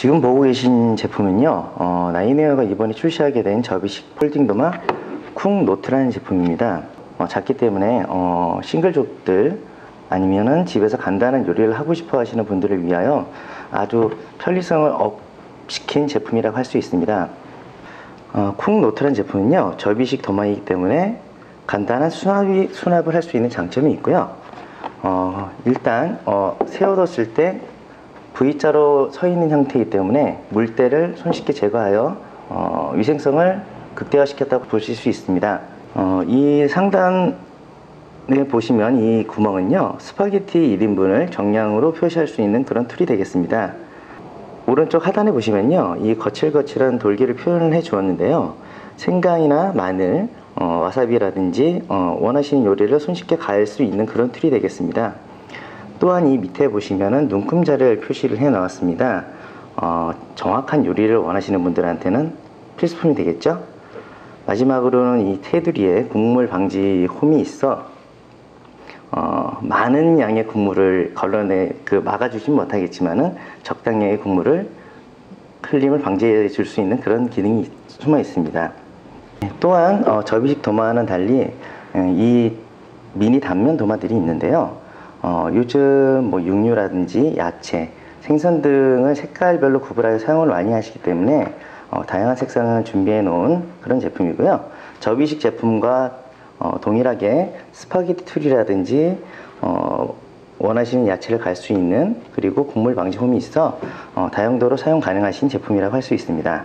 지금 보고 계신 제품은요, 어, 나이네어가 이번에 출시하게 된 접이식 폴딩 도마 쿵 노트라는 제품입니다. 어, 작기 때문에 어, 싱글족들 아니면은 집에서 간단한 요리를 하고 싶어 하시는 분들을 위하여 아주 편리성을 업시킨 제품이라고 할 수 있습니다. 어, 쿵 노트라는 제품은요, 접이식 도마이기 때문에 간단한 수납이, 수납을 할 수 있는 장점이 있고요. 어, 일단 어, 세워뒀을 때 V자로 서 있는 형태이기 때문에 물때를 손쉽게 제거하여 어, 위생성을 극대화시켰다고 보실 수 있습니다. 어, 이 상단에 보시면 이 구멍은요 스파게티 1인분을 정량으로 표시할 수 있는 그런 툴이 되겠습니다. 오른쪽 하단에 보시면요 이 거칠거칠한 돌기를 표현을 해 주었는데요 생강이나 마늘, 어, 와사비라든지 어, 원하시는 요리를 손쉽게 가할 수 있는 그런 툴이 되겠습니다. 또한 이 밑에 보시면은 눈금자를 표시를 해 나왔습니다. 어, 정확한 요리를 원하시는 분들한테는 필수품이 되겠죠. 마지막으로는 이 테두리에 국물 방지 홈이 있어 어, 많은 양의 국물을 걸러내 그 막아주진 못하겠지만은 적당량의 국물을 흘림을 방지해 줄 수 있는 그런 기능이 숨어 있습니다. 또한 어, 접이식 도마와는 달리 에, 이 미니 단면 도마들이 있는데요. 어, 요즘 뭐 육류라든지 야채, 생선 등을 색깔별로 구분하여 사용을 많이 하시기 때문에 어, 다양한 색상을 준비해 놓은 그런 제품이고요. 접이식 제품과 어, 동일하게 스파게티 툴이라든지 어, 원하시는 야채를 갈 수 있는 그리고 국물 방지 홈이 있어 어, 다용도로 사용 가능하신 제품이라고 할 수 있습니다.